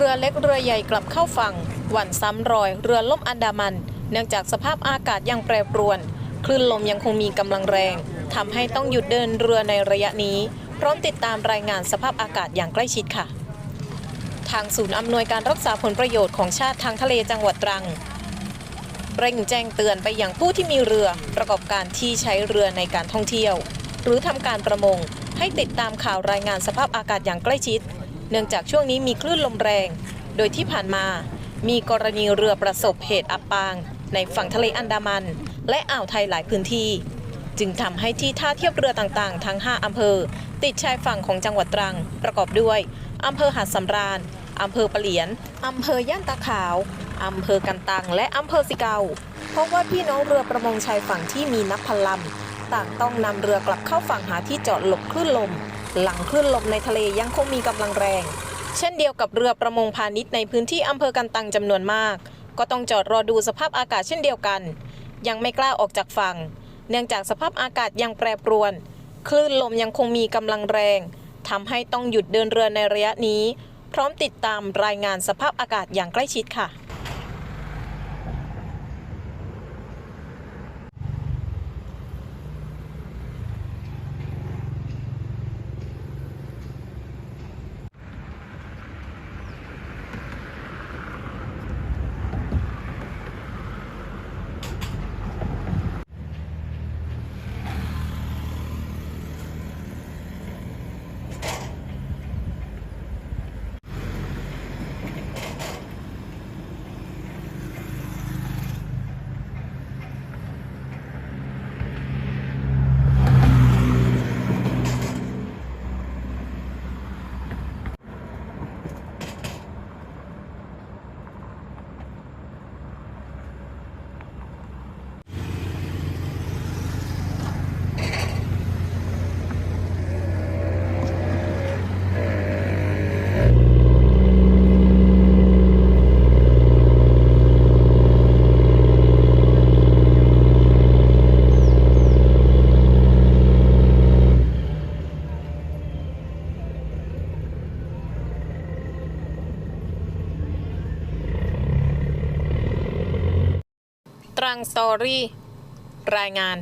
เรือเล็กเรือใหญ่กลับเข้าฝั่งหวันซ้ำรอยเรือล่มอันดามัน เนื่องจากสภาพอากาศยังแปรปรวน คลื่นลมยังคงมีกำลังแรงทำให้ต้องหยุดเดินเรือในระยะนี้ พร้อมติดตามรายงานสภาพอากาศอย่างใกล้ชิดค่ะ ทางศูนย์อำนวยการรักษาผลประโยชน์ของชาติทางทะเลจังหวัดตรังเร่งแจ้งเตือนไปยังผู้ที่มีเรือประกอบการที่ใช้เรือในการท่องเที่ยว หรือทำการประมงให้ติดตามข่าวรายงานสภาพอากาศอย่างใกล้ชิด เนื่องจากช่วงนี้มีคลื่นลมแรง โดยที่ผ่านมา มีกรณีเรือประสบเหตุอับปาง ในฝั่งทะเลอันดามัน และอ่าวไทยหลายพื้นที่ จึงทำให้ที่ท่าเทียบเรือต่างๆ ทั้ง 5อำเภอ ติดชายฝั่งของจังหวัดตรัง ประกอบด้วยอำเภอหาดสำราญอำเภอปะเหลียนอำเภอย่านตาขาวอำเภอกันตัง และอำเภอสิเกาเพราะว่าพี่น้องเรือประมงชายฝั่งที่มีนับพันลำต่างต้องนำเรือกลับเข้าฝั่งหาที่จอดหลบคลื่นลม หลังคลื่นลมในทะเลยังคงมีกำลังแรง เช่นเดียวกับเรือประมงพาณิชย์ในพื้นที่อำเภอกันตังจำนวนมาก ก็ต้องจอดรอดูสภาพอากาศเช่นเดียวกัน ยังไม่กล้าออกจากฝั่ง เนื่องจากสภาพอากาศยังแปรปรวน คลื่นลมยังคงมีกำลังแรงทำให้ต้องหยุดเดินเรือในระยะนี้ พร้อมติดตามรายงานสภาพอากาศอย่างใกล้ชิดค่ะ ต รังสตอรี่ รายงาน